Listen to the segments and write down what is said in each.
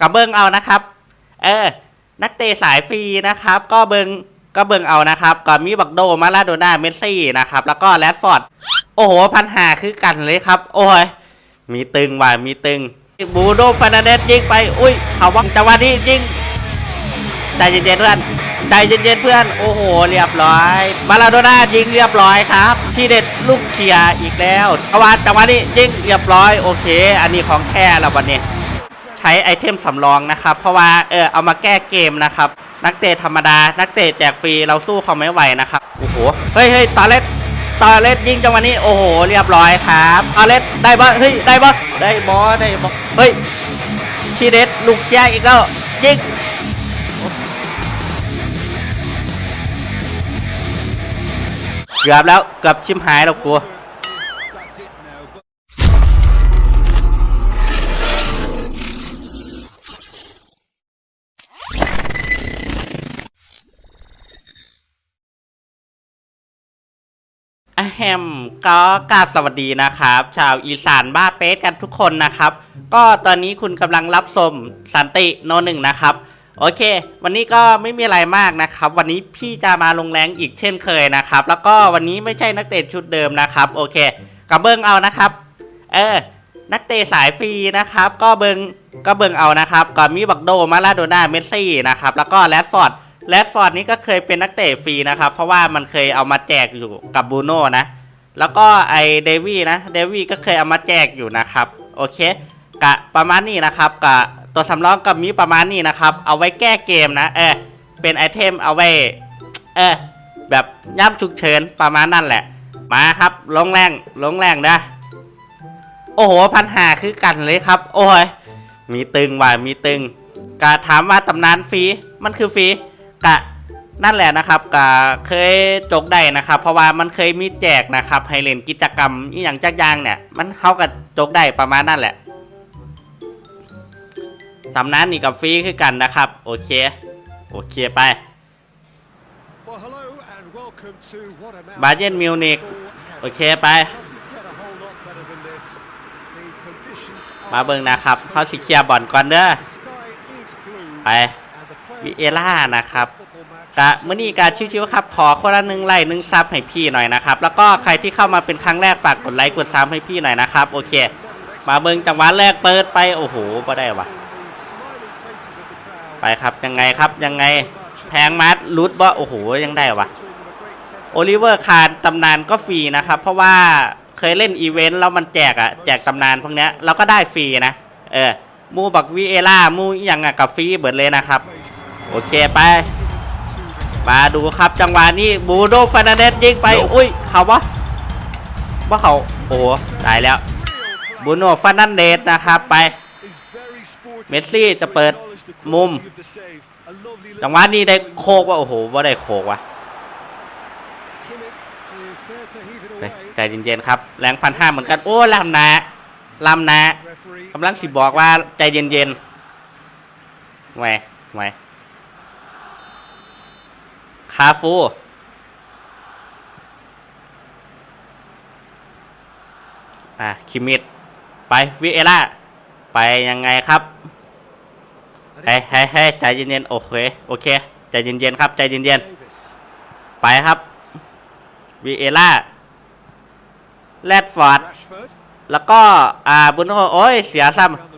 กระเบิงเอานะครับ เออ นักเตะสายฟรีนะครับ ก็เบิงก็เบิงเอานะครับก็มีบักโดมาลาโดน่าเมสซี่นะครับแล้วก็แรดฟอร์ดโอ้โหพันหาคือกันเลยครับ โอ้ยมีตึงว่ะมีตึงบูโดฟานาเดสยิงไป อุ้ยเขาวังจังหวะนี้ยิงใจเย็นๆเพื่อนใจเย็นๆเพื่อน โอ้โห เรียบร้อยมาลาโดน่ายิงเรียบร้อยครับ ที่เด็ดลูกเขียอีกแล้วจังหวะจังหวะนี้ยิงเรียบร้อยโอเค อันนี้ของแท้แล้ววันนี้ ใช้ไอเทมสำรองนะครับ เพราะว่าเออเอามาแก้เกมนะครับ นักเตะธรรมดา นักเตะแจกฟรีเราสู้เขาไม่ไหวนะครับโอ้โหเฮ้ยเฮ้ยตาเล็ดตาเล็ดยิงจังหวะนี้โอ้โหเรียบร้อยครับตาเล็ดได้บ่เฮ้ยได้บ่ได้บ่ได้บ่เฮ้ยทีเด็ดลูกแย่อีกแล้วยิงเกือบแล้วเกือบชิมหายแล้วกู ฮมก็กราบสวัสดีนะครับ ชาวอีสานบ้าเป๊ะกันทุกคนนะครับ ก็ตอนนี้คุณกำลังรับชมสันติโนหนึ่งนะครับ โอเค วันนี้ก็ไม่มีอะไรมากนะครับ วันนี้พี่จะมาลงแรงอีกเช่นเคยนะครับ แล้วก็วันนี้ไม่ใช่นักเตะชุดเดิมนะครับ โอเคกระเบิงเอานะครับ เออ นักเตะสายฟรีนะครับ ก็เบิงก็เบิงเอานะครับก็มีบักโดมาลาโดน่าเมสซี่นะครับ แล้วก็แรดฟอร์ด แรดฟอร์ดนี่ก็เคยเป็นนักเตะฟรีนะครับ เพราะว่ามันเคยเอามาแจกอยู่กับบูโน่นะ แล้วก็ไอเดวี่นะ เดวี่ก็เคยเอามาแจกอยู่นะครับ โอเคกะประมาณนี้นะครับกะตัวสำรองกับมีประมาณนี้นะครับ เอาไว้แก้เกมนะ เออ เป็นไอเทมเอาไว้ เออ แบบย่ำฉุกเฉินประมาณนั่นแหละ มาครับลงแรงลงแรงนะ โอ้โหพันหาคือกันเลยครับ โอ้ย มีตึงว่ะมีตึงกะถามว่าตำนานฟรี มันคือฟรี นั่นแหละนะครับกะเคยจกได้นะครับ เพราะว่ามันเคยมีแจกนะครับให้เล่นกิจกรรมอหย่างจักอย่างเนี่ย มันเขากับจกได้ประมาณนั่นแหละตำนานนี่กับฟรีคือกันนะครับ โอเค โอเคไป well, บาเยนมิวนิกโอเคไป มาเบิ่งนะครับเขาสิเคลียร์บอลก่อนเด้อไปวิเอล่านะครับ กะมื่อนี้การชิวๆครับขอคนละหนึ่งไลค์หนึ่งซับให้พี่หน่อยนะครับแล้วก็ใครที่เข้ามาเป็นครั้งแรกฝากกดไลค์กดซับให้พี่หน่อยนะครับโอเค มาเบิงจังหวะแรกเปิดไปโอ้โหบ่ได้วะไปครับยังไงครับยังไงแทงมัดลุดบ่โอ้โหยังได้วะโอลิเวอร์คาร์ตำนานก็ฟรีนะครับ เพราะว่าเคยเล่นอีเวนต์แล้วมันแจกอะแจกตำนานพวกเนี้ยเราก็ได้ฟรีนะเออมูบักวีเอล่ามูอหยังอะกับฟรีเบิดเลยนะครับ โอเคไป มาดูครับจังหวะนี้บูโดฟานาเดสยิงไป อุ้ยเขาวะว่าเขาโอ้โหตายแล้วบูโนฟานันเดสนะครับไป is very sporty เมสซี่จะเปิด acknowledge the มุม quality of the save. A lovely จังหวะนี้ได้โคกว่าโอ้โหว่าได้โคกว่ะ Kimmich is there to heave it เฮ้ย away. ใจเย็นๆครับ แรงพันห้าเหมือนกัน โอ้ลำนะลำนะ Referee กำลังสิบอกว่าใจเย็นๆแหวแหว คาฟู อะ คิมิดไป วิเอล่า ไปยังไงครับ เฮ้ยเฮ้ยเฮ้ยใจเย็นๆ โอเค โอเค ใจเย็นๆ ครับ ใจเย็นๆ ไปครับ วิเอล่า แรดฟอร์ด แล้วก็ อ่า บุญโฮโอ้ย เสียซ้ำ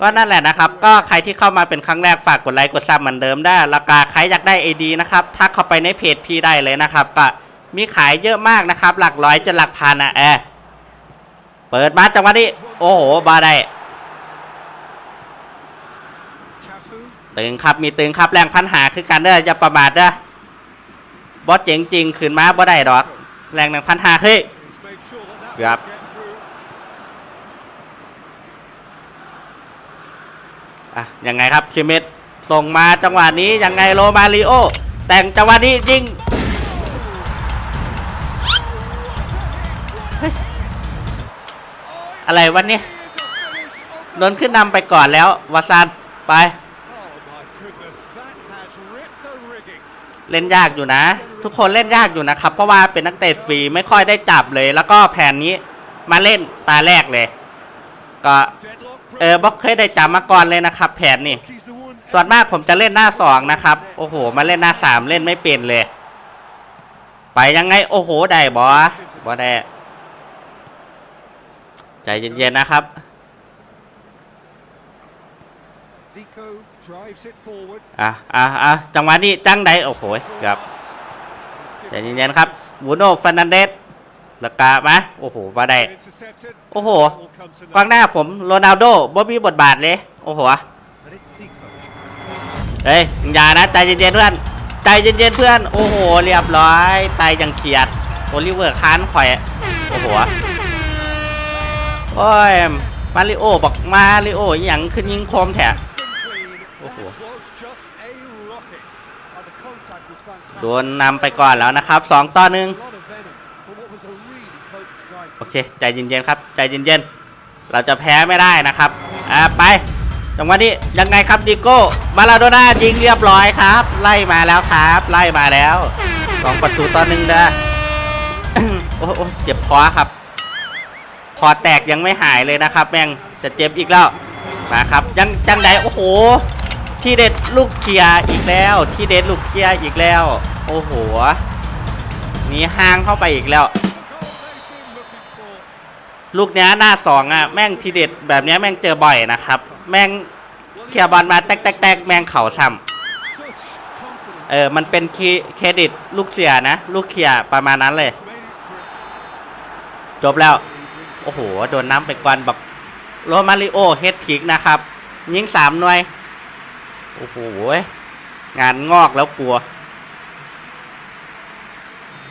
ก็นั่นแหละนะครับ ก็ใครที่เข้ามาเป็นครั้งแรกฝากกดไลค์กดซับเหมือนเดิมได้ราคาใครอยากได้ AD นะครับทักเข้าไปในเพจพี่ได้เลยนะครับ ก็มีขายเยอะมากนะครับ หลักร้อยจนหลักพันนะแอเปิดมาจังหวะนี้ โอ้โหบาได้ตึงครับมีตึงครับแรงพันหาคือการเด้ออย่าประมาทเด้อบอสเจ๋งจริงขึ้นมาบ่ได้ดอก แรงหนึ่งพันหาเฮ้ย has made sure that อะยังไงครับคิเมตส่งมาจังหวะนี้ยังไงโรมาริโอ แต่งจังหวะนี้ยิงอะไรวันนี้ Here's a finish of โดนขึ้นนำไปก่อนแล้ววาซานไป เล่นยากอยู่นะ ทุกคนเล่นยากอยู่นะครับ เพราะว่าเป็นนักเตะฟรีไม่ค่อยได้จับเลย แล้วก็แผนนี้มาเล่นตาแรกเลย ก็ Deadlock เออบอกเคยได้จำมาก่อนเลยนะครับ แผนนี่ He's the one ส่วนมากผมจะเล่นหน้าสองนะครับ โอ้โห มาเล่นหน้าสามเล่นไม่เป็นเลย ไปยังไง โอ้โห ได้บอบอได้ใจเย็นๆนะครับ Zico drives it forward. อะอะอะจังหวะนี้จังไดโอ้โหเกือบใจเย็นๆครับบูโน่ฟ r นันเดส แล้วก็มาโอ้โหมาได้ โอ้โหกองหน้าผมโรนัลโดบ่มีบทบาทเลย โอ้โห เฮ้ย อย่านะ ใจเย็นๆเพื่อน ใจเย็นๆเพื่อน โอ้โห เรียบร้อยไตยังเขียด โอลิเวอร์คานข่อย โอ้โห โอ้ย มาริโอบอกมาริโออย่างขึ้นยิงคมแถะ Clean. Oh, That was just a rocket. And the contact was fantastic. โดนนำไปก่อนแล้วนะครับสองต่อหนึ่ง โอเค ใจเย็นๆครับ ใจเย็นๆ เราจะแพ้ไม่ได้นะครับ อ่าไปจังหวะนี้ยังไงครับดิโก้ มาลาโดน่ายิงเรียบร้อยครับ ไล่มาแล้วครับ ไล่มาแล้วสองประตูต่อหนึ่งเด้อโอ้โหเจ็บคอครับคอแตกยังไม่หายเลยนะครับ แม่งจะเจ็บอีกแล้วมาครับยังจังใดโอ้โห ที่เด็ดลูกเคียอีกแล้ว ที่เด็ดลูกเคียอีกแล้ว โอ้โหหนีห่างเข้าไปอีกแล้ว ลูกเนี้ยหน้าสองอะแม่งทีเด็ดแบบเนี้ยแม่งเจอบ่อยนะครับ แม่งเคลียร์บอลมาแตกแตกแตกแม่งเข่าซ้ำเออมันเป็นเครดิตลูกเสียนะ ลูกเคลียร์ประมาณนั้นเลย จบแล้ว โอ้โห โดนน้ำไปกวนแบอกโรมาริโอเฮดทิกนะครับ ยิงสามหน่วย โอ้โห งานงอกแล้วกลัว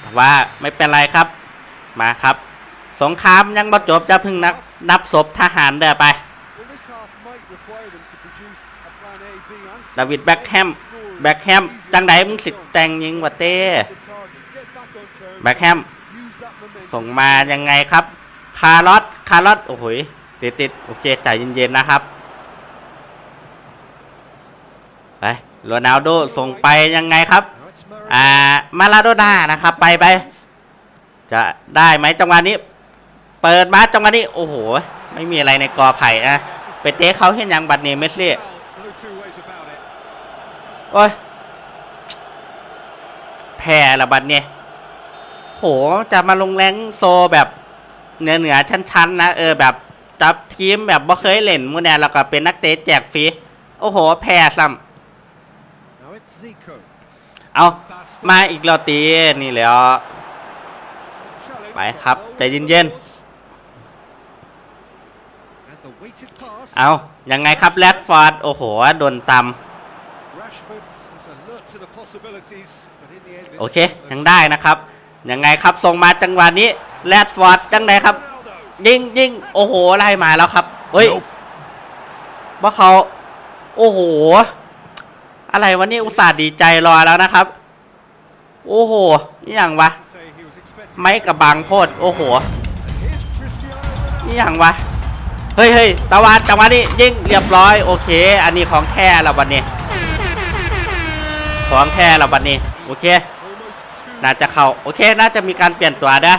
แต่ว่าไม่เป็นไรครับมาครับ สงครามยังบ่จบจะพึ่งนับนับศพทหารเด้อไป ดาวิดแบ็คแฮม แบ็คแฮม จังไดมึงสิแต่งยิงวะเต้ แบ็คแฮม ส่งมายังไงครับ คาร์ลอตคาร์ลอตโอ้โหยติดติดโอเคใจเย็นๆนะครับ ไปโรนัลโดส่งไปยังไงครับ อ่า มาลาโดน่านะครับ ไปไปจะได้ไหมจังหวะนี้ เปิดมาจังหวะนี้โอ้โห ไม่มีอะไรในกอไผ่นะไปเตะเขาเห็นยังบัตรเนเมสลี่โอ้ยแพ้ละบัตรเนี่ยโหจะมาลงแรงโซแบบเหนือเหนือชั้นๆนะเออแบบจับทีมแบบบ่เคยเล่นมูเนี่ยแล้วก็เป็นนักเตะแจกฟรีโอ้โห แพ้ซ้ำเอามาอีกแล้วตีนี่แล้ว ไปครับใจเย็น And เอายังไงครับแรดฟอร์ด โอ้โห โดนต Rashford is alert to the possibilities, but in the end, ำโอเค ยังได้นะครับ ยังไงครับส่งมาจังหวะนี้แรดฟอร์ดจังไหนครับ Ronaldo. ยิงยิงโอ้โห ไล่มาแล้วครับ เฮ้ยว่าเขา โอ้โห อะไรวะนี่อุตส่าห์ดีใจรอแล้วนะครับ โอ้โหนี่อย่างวะ Say he was expecting ไม่กับบางโพด โอ้โห Here's Cristiano Ronaldo. นี่อย่างวะ เฮ้ยเฮ้ยตะวันจังหวะนี้ยิงเรียบร้อยโอเค อันนี้ของแท้แล้ววันนี้ ของแท้แล้ววันนี้โอเค น่าจะเข้าโอเคน่าจะมีการเปลี่ยนตัวนะ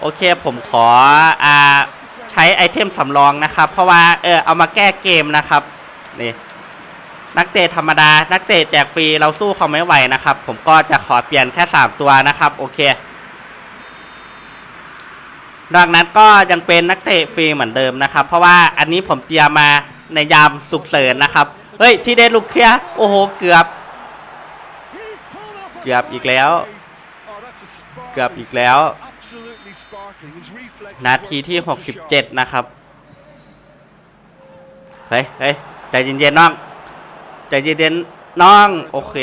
โอเคผมขออ่าใช้ไอเทมสำรองนะครับ เพราะว่าเออเอามาแก้เกมนะครับนี่นักเตะธรรมดา นักเตะแจกฟรีเราสู้เขาไม่ไหวนะครับ ผมก็จะขอเปลี่ยนแค่ 3 ตัวนะครับ โอเค นอกนั้นก็ยังเป็นนักเตะฟรีเหมือนเดิมนะครับ เพราะว่าอันนี้ผมเตรียมมาในยามสุกเสริญนะครับ เฮ้ย ที่เดนลูกเคลียร์โอ้โห เกือบ เกือบอีกแล้ว เกือบอีกแล้ว นาทีที่ 67 นะครับ เฮ้ยเฮ้ยใจเย็นๆน้อง ใจเย็นๆน้อง โอเค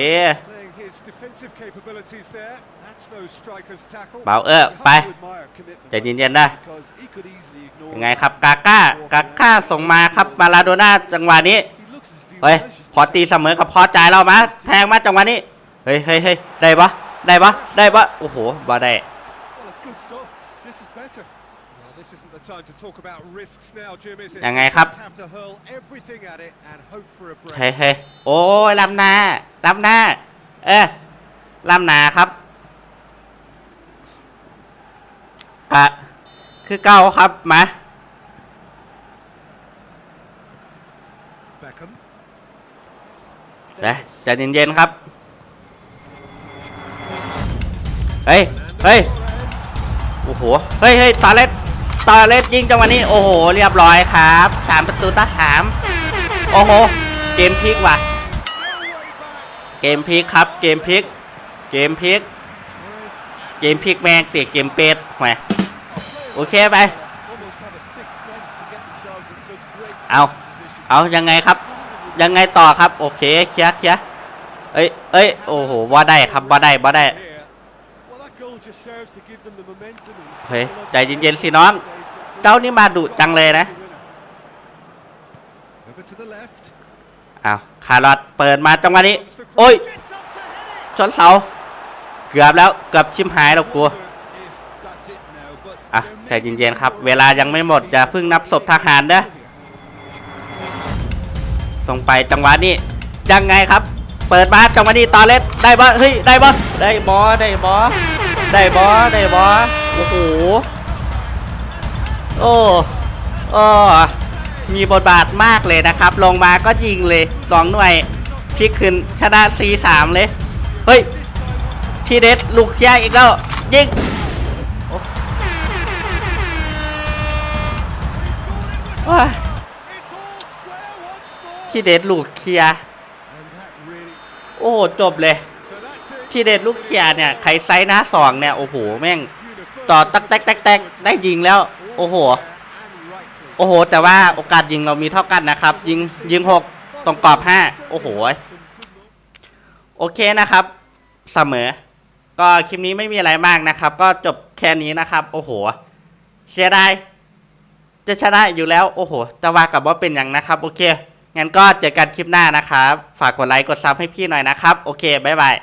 เบาเออ You have ไป to admire commitment ใจเย็นๆนะ because he could easily ignore ยังไงครับกาก้ากาก้าส่งมาครับมาลาโดน่าจังหวะนี้ He looks as if he เฮ้ย manages พอตีเสมอกับพอใจเรามาแทงมาจังหวะนี้เฮ้ยเฮ้ยเฮ้ยได้ปะได้ปะได้ปะโอ้โหบ่ได้ Well, it's good stuff. This is better. Well, this isn't the time to talk about risks now, Jim, is it? ยังไง You ครับ just have to hurl everything at it and hope for a break. เฮ้ยเฮ้ยโอ้ยลำหนาลำหนาเออ ล่ำนาครับกะคือเก้าครับ มาเดี๋ยวใจเย็นๆครับ เฮ้ย เฮ้ย โอ้โห เฮ้ยเฮ้ยตาเล็ดตาเล็ดยิงจังหวะนี้ โอ้โห เรียบร้อยครับสามประตูต่อสามโอ้โห เกมพลิกว่ะ เกมพลิกครับ เกมพลิก เกมพลิก เกมพลิกแมงเตะเกมเป็ดแหมโอเคไป เอา เอายังไงครับ ยังไงต่อครับ โอเคเคียร์เคียร์เอ้ยเอ้ย โอ้โหว่าได้ครับว่าได้ว่าได้เฮ้ยใจเย็นๆสิน้อง เจ้านี่มาดุจังเลยนะเอาคาร์ลเปิดมาจังหวะนี้ โอ้ย ชนเสา เกือบแล้วเกือบชิมหายแล้วกูอะใจเย็นๆครับ เวลายังไม่หมดอย่าเพิ่งนับศพทหารนะส่งไปจังหวะนี้ยังไงครับ เปิดมาจังหวะนี้ตอเลสได้บอเฮ้ยได้บอได้บอได้บอได้บอได้บอโอ้โหโอ้โอ้มีบทบาทมากเลยนะครับ ลงมาก็ยิงเลยสองหน่วยพลิกขึ้นชนะ4-3เลย เฮ้ย ทีเด็ดลูกเชียร์อีกแล้ว ยิงโอ้ย It's all square once more. ทีเด็ดลูกเคลียโอ้โหจบเลย ทีเด็ดลูกเคลียเนี่ยใครไซส์หน้าสองเนี่ย โอ้โห แม่ง ต่อตักแตกแตกแตกได้ยิงแล้ว โอ้โห โอ้โห แต่ว่าโอกาสยิงเรามีเท่ากันนะครับ ยิงยิงหกตรงกรอบห้าโอ้โห โอเคนะครับ เสมอ ก็คลิปนี้ไม่มีอะไรมากนะครับ ก็จบแค่นี้นะครับ โอ้โหเสียดายจะชนะอยู่แล้วโอ้โหจะว่ากับว่าเป็นอย่างนะครับ โอเคงั้นก็เจอกันคลิปหน้านะครับ ฝากกดไลค์กดซับให้พี่หน่อยนะครับ โอเคบ๊ายบาย